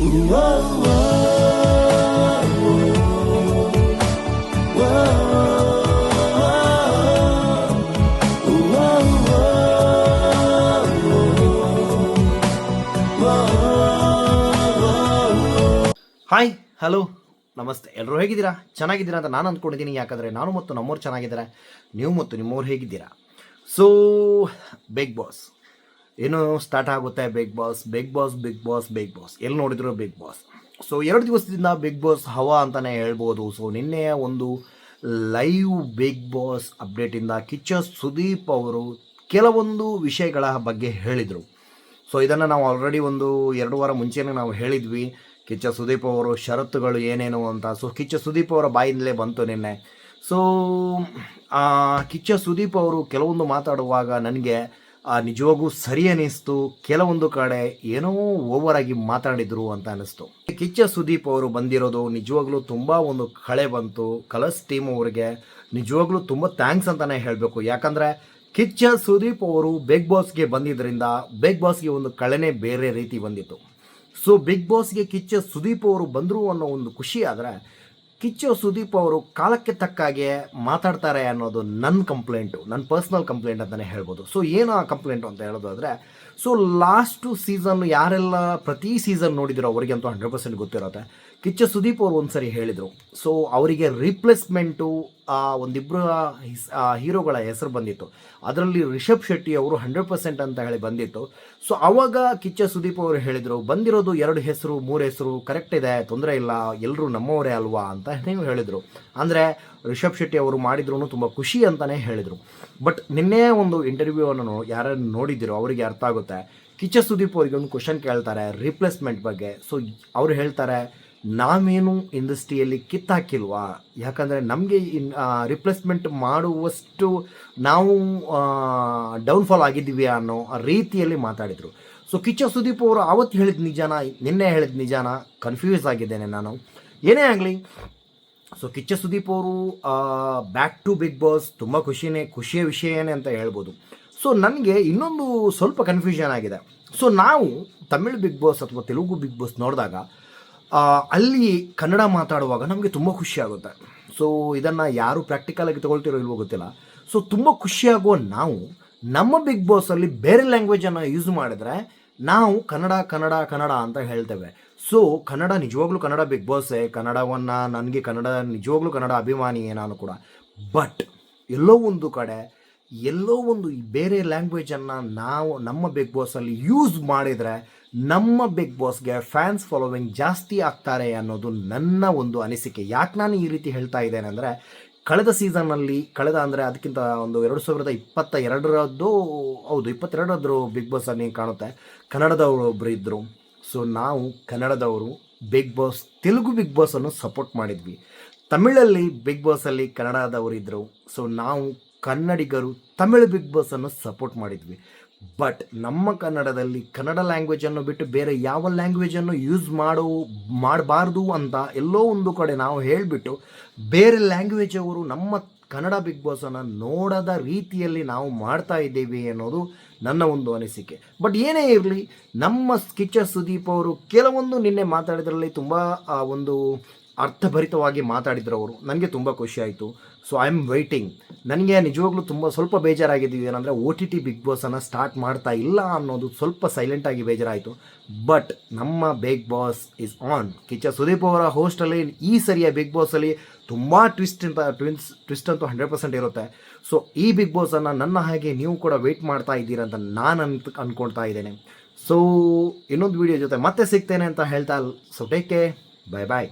Hi hello ನಮಸ್ತೆ. ಎಲ್ಲರೂ ಹೇಗಿದ್ದೀರಾ? ಚೆನ್ನಾಗಿದ್ದೀರಾ ಅಂತ ನಾನು ಅಂದ್ಕೊಂಡಿದ್ದೀನಿ. ಯಾಕಂದರೆ ನಾನು ಮತ್ತು ನಮ್ಮವ್ರು ಚೆನ್ನಾಗಿದ್ದಾರೆ. ನೀವು ಮತ್ತು ನಿಮ್ಮವ್ರು ಹೇಗಿದ್ದೀರಾ? ಸೋ ಬಿಗ್ ಬಾಸ್ ಏನು ಸ್ಟಾರ್ಟ್ ಆಗುತ್ತೆ Big Boss Big Boss Big Boss Big Boss ಎಲ್ಲಿ ನೋಡಿದ್ರು ಬಿಗ್ ಬಾಸ್ ಸೊ ಎರಡು ದಿವಸದಿಂದ ಬಿಗ್ ಬಾಸ್ ಹವಾ ಅಂತಲೇ ಹೇಳ್ಬೋದು. ಸೊ ನಿನ್ನೆಯ ಒಂದು ಲೈವ್ ಬಿಗ್ ಬಾಸ್ ಅಪ್ಡೇಟಿಂದ ಕಿಚ್ಚ ಸುದೀಪ್ ಅವರು ಕೆಲವೊಂದು ವಿಷಯಗಳ ಬಗ್ಗೆ ಹೇಳಿದರು. ಸೊ ಇದನ್ನು ನಾವು ಆಲ್ರೆಡಿ ಒಂದು ಎರಡು ವಾರ ಮುಂಚೆನೇ ನಾವು ಹೇಳಿದ್ವಿ. ಕಿಚ್ಚ ಸುದೀಪ್ ಅವರು ಷರತ್ತುಗಳು ಏನೇನು ಅಂತ. ಸೊ ಕಿಚ್ಚ ಸುದೀಪ್ ಅವರ ಬಾಯಿಂದಲೇ ಬಂತು ನಿನ್ನೆ. ಸೊ ಕಿಚ್ಚ ಸುದೀಪ್ ಅವರು ಕೆಲವೊಂದು ಮಾತಾಡುವಾಗ ನನಗೆ ನಿಜವಾಗೂ ಸರಿ ಅನ್ನಿಸ್ತು ಕೆಲವೊಂದು ಕಡೆ ಏನೋ ಓವರ್ ಆಗಿ ಮಾತಾಡಿದ್ರು ಅಂತ ಅನ್ನಿಸ್ತು ಕಿಚ್ಚ ಸುದೀಪ್ ಅವರು ಬಂದಿರೋದು ನಿಜವಾಗ್ಲೂ ತುಂಬ ಒಂದು ಕಳೆ ಬಂತು. ಕಲರ್ಸ್ ಟೀಮ್ ಅವರಿಗೆ ನಿಜವಾಗ್ಲೂ ತುಂಬ ಥ್ಯಾಂಕ್ಸ್ ಅಂತಾನೆ ಹೇಳಬೇಕು. ಯಾಕಂದರೆ ಕಿಚ್ಚ ಸುದೀಪ್ ಅವರು ಬಿಗ್ ಬಾಸ್ಗೆ ಬಂದಿದ್ದರಿಂದ ಬಿಗ್ ಬಾಸ್ಗೆ ಒಂದು ಕಳೆನೇ ಬೇರೆ ರೀತಿ ಬಂದಿತ್ತು. ಸೊ ಬಿಗ್ ಬಾಸ್ಗೆ ಕಿಚ್ಚ ಸುದೀಪ್ ಅವರು ಬಂದರು ಅನ್ನೋ ಒಂದು ಖುಷಿ ಆದರೆ ಕಿಚ್ಚ ಸುದೀಪ್ ಅವರು ಕಾಲಕ್ಕೆ ತಕ್ಕಾಗೆ ಮಾತಾಡ್ತಾರೆ ಅನ್ನೋದು ನನ್ನ ಕಂಪ್ಲೇಂಟು ನನ್ನ ಪರ್ಸ್ನಲ್ ಕಂಪ್ಲೇಂಟ್ ಅಂತಲೇ ಹೇಳ್ಬೋದು. ಸೊ ಏನು ಆ ಕಂಪ್ಲೇಂಟು ಅಂತ ಹೇಳೋದಾದರೆ ಸೊ ಲಾಸ್ಟು ಸೀಸನ್ ಯಾರೆಲ್ಲ ಪ್ರತಿ ಸೀಸನ್ ನೋಡಿದಿರೋ ಅವರಿಗಂತೂ ಹಂಡ್ರೆಡ್ ಪರ್ಸೆಂಟ್ ಗೊತ್ತಿರುತ್ತೆ. ಕಿಚ್ಚ ಸುದೀಪ್ ಅವರು ಒಂದ್ಸರಿ ಹೇಳಿದರು. ಸೊ ಅವರಿಗೆ ರೀಪ್ಲೇಸ್ಮೆಂಟು ಒಂದಿಬ್ಬರು ಹೀರೋಗಳ ಹೆಸರು ಬಂದಿತ್ತು. ಅದರಲ್ಲಿ ರಿಷಬ್ ಶೆಟ್ಟಿ ಅವರು ಹಂಡ್ರೆಡ್ ಪರ್ಸೆಂಟ್ ಅಂತ ಹೇಳಿ ಬಂದಿತ್ತು. ಸೊ ಅವಾಗ ಕಿಚ್ಚ ಸುದೀಪ್ ಅವರು ಹೇಳಿದರು, ಬಂದಿರೋದು ಎರಡು ಹೆಸರು, ಮೂರು ಹೆಸರು ಕರೆಕ್ಟ್ ಇದೆ, ತೊಂದರೆ ಇಲ್ಲ ಎಲ್ಲರೂ ನಮ್ಮವರೇ ಅಲ್ವಾ ಅಂತ ನೀವು ಹೇಳಿದರು. ಅಂದರೆ, ರಿಷಬ್ ಶೆಟ್ಟಿ ಅವರು ಮಾಡಿದ್ರು ತುಂಬ ಖುಷಿ ಅಂತಲೇ ಹೇಳಿದರು. ಬಟ್ ನಿನ್ನೆ ಒಂದು ಇಂಟರ್ವ್ಯೂವನ್ನು ಯಾರನ್ನು ನೋಡಿದ್ದೀರೋ, ಅವರಿಗೆ ಅರ್ಥ ಆಗುತ್ತೆ. ಕಿಚ್ಚ ಸುದೀಪ್ ಅವರಿಗೆ ಒಂದು ಕ್ವಶನ್ ಕೇಳ್ತಾರೆ ರೀಪ್ಲೇಸ್ಮೆಂಟ್ ಬಗ್ಗೆ. ಸೊ ಅವ್ರು ಹೇಳ್ತಾರೆ ನಾವೇನು ಇಂಡಸ್ಟ್ರಿಯಲ್ಲಿ ಕಿತ್ತಾಕಿಲ್ವಾ? ಯಾಕಂದರೆ ನಮಗೆ ಇನ್ ರಿಪ್ಲೇಸ್ಮೆಂಟ್ ಮಾಡುವಷ್ಟು ನಾವು ಡೌನ್ಫಾಲ್ ಆಗಿದ್ದೀವಿ ಅನ್ನೋ ರೀತಿಯಲ್ಲಿ ಮಾತಾಡಿದರು. ಸೊ ಕಿಚ್ಚ ಸುದೀಪ್ ಅವರು ಆವತ್ತು ಹೇಳಿದ ನಿಜಾನ, ನಿನ್ನೆ ಹೇಳಿದ ನಿಜಾನ ಕನ್ಫ್ಯೂಸ್ ಆಗಿದ್ದೇನೆ ನಾನು. ಏನೇ ಆಗಲಿ ಸೊ ಕಿಚ್ಚ ಸುದೀಪ್ ಅವರು ಬ್ಯಾಕ್ ಟು ಬಿಗ್ ಬಾಸ್ ತುಂಬ ಖುಷಿನೇ, ಖುಷಿಯ ವಿಷಯನೇ ಅಂತ ಹೇಳ್ಬೋದು. ಸೊ ನನಗೆ ಇನ್ನೊಂದು ಸ್ವಲ್ಪ ಕನ್ಫ್ಯೂಷನ್ ಆಗಿದೆ. ಸೊ ನಾವು ತಮಿಳ್ ಬಿಗ್ ಬಾಸ್ ಅಥವಾ ತೆಲುಗು ಬಿಗ್ ಬಾಸ್ ನೋಡಿದಾಗ ಅಲ್ಲಿ ಕನ್ನಡ ಮಾತಾಡುವಾಗ ನಮಗೆ ತುಂಬ ಖುಷಿ ಆಗುತ್ತೆ. ಸೊ ಇದನ್ನು ಯಾರು ಪ್ರಾಕ್ಟಿಕಲಾಗಿ ತಗೊಳ್ತಿರೋ ಇಲ್ವೋ ಗೊತ್ತಿಲ್ಲ. ಸೊ ತುಂಬ ಖುಷಿಯಾಗುವ ನಾವು ನಮ್ಮ ಬಿಗ್ ಬಾಸಲ್ಲಿ ಬೇರೆ ಲ್ಯಾಂಗ್ವೇಜನ್ನು ಯೂಸ್ ಮಾಡಿದ್ರೆ ನಾವು ಕನ್ನಡ ಕನ್ನಡ ಕನ್ನಡ ಅಂತ ಹೇಳ್ತೇವೆ. ಸೊ ಕನ್ನಡ ನಿಜವಾಗ್ಲೂ ಕನ್ನಡ ಬಿಗ್ ಬಾಸೇ ಕನ್ನಡವನ್ನು ನನಗೆ ಕನ್ನಡ, ನಿಜವಾಗ್ಲೂ ಕನ್ನಡ ಅಭಿಮಾನಿಯೇ ನಾನು ಕೂಡ. ಬಟ್ ಎಲ್ಲೋ ಒಂದು ಕಡೆ ಎಲ್ಲೋ ಒಂದು ಬೇರೆ ಲ್ಯಾಂಗ್ವೇಜನ್ನು ನಾವು, ನಮ್ಮ ಬಿಗ್ ಬಾಸಲ್ಲಿ ಯೂಸ್ ಮಾಡಿದರೆ ನಮ್ಮ ಬಿಗ್ ಬಾಸ್ಗೆ ಫ್ಯಾನ್ಸ್ ಫಾಲೋವಿಂಗ್ ಜಾಸ್ತಿ ಆಗ್ತಾರೆ ಅನ್ನೋದು ನನ್ನ ಒಂದು ಅನಿಸಿಕೆ. ಯಾಕೆ ನಾನು ಈ ರೀತಿ ಹೇಳ್ತಾ ಇದ್ದೇನೆ ಅಂದರೆ, ಕಳೆದ ಸೀಸನ್ನಲ್ಲಿ ಕಳೆದ ಅಂದರೆ ಅದಕ್ಕಿಂತ ಒಂದು ಎರಡು ಸಾವಿರದ ಇಪ್ಪತ್ತ ಎರಡರದ್ದು, ಹೌದು, ಇಪ್ಪತ್ತೆರಡರದ್ದು ಬಿಗ್ ಬಾಸಲ್ಲಿ ಕಾಣುತ್ತೆ. ಕನ್ನಡದವರು ಒಬ್ಬರು ಇದ್ದರು ಸೊ ನಾವು ಕನ್ನಡದವರು ಬಿಗ್ ಬಾಸ್ ತೆಲುಗು ಬಿಗ್ ಬಾಸನ್ನು ಸಪೋರ್ಟ್ ಮಾಡಿದ್ವಿ. ತಮಿಳಲ್ಲಿ ಬಿಗ್ ಬಾಸಲ್ಲಿ ಕನ್ನಡದವರು ಇದ್ದರು ಸೊ ನಾವು ಕನ್ನಡಿಗರು ತಮಿಳು ಬಿಗ್ ಬಾಸನ್ನು ಸಪೋರ್ಟ್ ಮಾಡಿದ್ವಿ. ಬಟ್ ನಮ್ಮ ಕನ್ನಡದಲ್ಲಿ ಕನ್ನಡ ಲ್ಯಾಂಗ್ವೇಜನ್ನು ಬಿಟ್ಟು ಬೇರೆ ಯಾವ ಲ್ಯಾಂಗ್ವೇಜನ್ನು ಯೂಸ್ ಮಾಡೋ, ಮಾಡಬಾರ್ದು ಅಂತ ಎಲ್ಲೋ ಒಂದು ಕಡೆ ನಾವು ಹೇಳಿಬಿಟ್ಟು ಬೇರೆ ಲ್ಯಾಂಗ್ವೇಜ್ ಅವರು ನಮ್ಮ ಕನ್ನಡ ಬಿಗ್ ಬಾಸನ್ನು ನೋಡದ ರೀತಿಯಲ್ಲಿ ನಾವು ಮಾಡ್ತಾ ಇದ್ದೇವೆ ಅನ್ನೋದು ನನ್ನ ಒಂದು ಅನಿಸಿಕೆ. ಬಟ್ ಏನೇ ಇರಲಿ, ನಮ್ಮ ಕಿಚ್ಚ ಸುದೀಪ್ ಅವರು ಕೆಲವೊಂದು ನಿನ್ನೆ ಮಾತಾಡಿದ್ರಲ್ಲಿ ತುಂಬ ಒಂದು ಅರ್ಥಭರಿತವಾಗಿ ಮಾತಾಡಿದ್ರು ಅವರು. ನನಗೆ ತುಂಬ ಖುಷಿ ಆಯಿತು. ಸೊ ಐ ಆಮ್ ವೆಯ್ಟಿಂಗ್ ನನಗೆ ನಿಜವಾಗ್ಲೂ ತುಂಬ ಸ್ವಲ್ಪ ಬೇಜಾರಾಗಿದ್ದೀವಿ. ಏನಂದರೆ ಓ ಟಿ ಟಿ ಬಿಗ್ ಬಾಸನ್ನು ಸ್ಟಾರ್ಟ್ ಮಾಡ್ತಾ ಇಲ್ಲ ಅನ್ನೋದು ಸ್ವಲ್ಪ ಸೈಲೆಂಟಾಗಿ ಬೇಜಾರಾಯಿತು. ಬಟ್ ನಮ್ಮ Big Boss is on Kichcha Sudeep ಅವರ ಹೋಸ್ಟಲ್ಲಿ ಈ ಸರಿಯ ಬಿಗ್ ಬಾಸಲ್ಲಿ ತುಂಬ ಟ್ವಿಸ್ಟ್ ಅಂತ ಟ್ವಿನ್ಸ್ ಟ್ವಿಸ್ಟ್ ಅಂತೂ ಹಂಡ್ರೆಡ್ ಪರ್ಸೆಂಟ್ ಇರುತ್ತೆ. ಸೊ ಈ ಬಿಗ್ ಬಾಸನ್ನು ನನ್ನ ಹಾಗೆ ನೀವು ಕೂಡ ವೆಯ್ಟ್ ಮಾಡ್ತಾ ಇದ್ದೀರಾ ಅಂತ ನಾನು ಅಂತ ಅಂದ್ಕೊಳ್ತಾ ಇದ್ದೇನೆ. ಸೊ ಇನ್ನೊಂದು ವಿಡಿಯೋ ಜೊತೆ ಮತ್ತೆ ಸಿಗ್ತೇನೆ ಅಂತ ಹೇಳ್ತಾ so take care bye bye